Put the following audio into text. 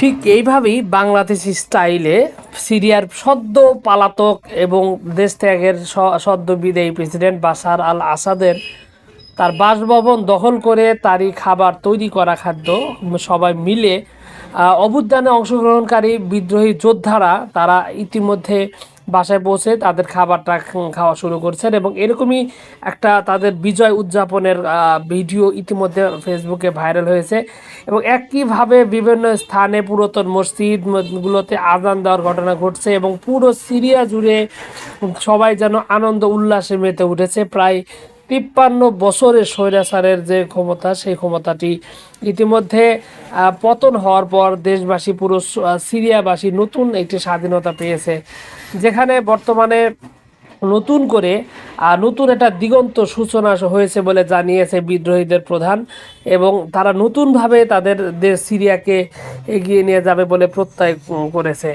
ঠিক এইভাবেই বাংলাদেশি স্টাইলে সিরিয়ার সদ্য পালাতক এবং দেশ ত্যাগের সদ্য বিদায়ী প্রেসিডেন্ট বাশার আল আসাদের তার বাসভবন দখল করে তারই খাবার তৈরি করা খাদ্য সবাই মিলে অভ্যুত্থানে অংশগ্রহণকারী বিদ্রোহী যোদ্ধারা তারা ইতিমধ্যে বাসায় পৌঁছে তাদের খাবারটা খাওয়া শুরু করছেন এবং এরকমই একটা তাদের বিজয় উদযাপনের ভিডিও ইতিমধ্যে ফেসবুকে ভাইরাল হয়েছে এবং একইভাবে বিভিন্ন স্থানে পুরাতন মসজিদগুলোতে আজান দেওয়ার ঘটনা ঘটছে এবং পুরো সিরিয়া জুড়ে সবাই যেন আনন্দ উল্লাসে মেতে উঠেছে। প্রায় তিপ্পান্ন বছরের স্বৈরাচারের যে ক্ষমতা, সেই ক্ষমতাটি ইতিমধ্যে পতন হওয়ার পর দেশবাসী পুরো সিরিয়াবাসী নতুন একটি স্বাধীনতা পেয়েছে, যেখানে বর্তমানে নতুন করে নতুন একটা দিগন্ত সূচনা হয়েছে বলে জানিয়েছে বিদ্রোহীদের প্রধান এবং তারা নতুনভাবে তাদের দেশ সিরিয়াকে এগিয়ে নিয়ে যাবে বলে প্রত্যয় করেছে।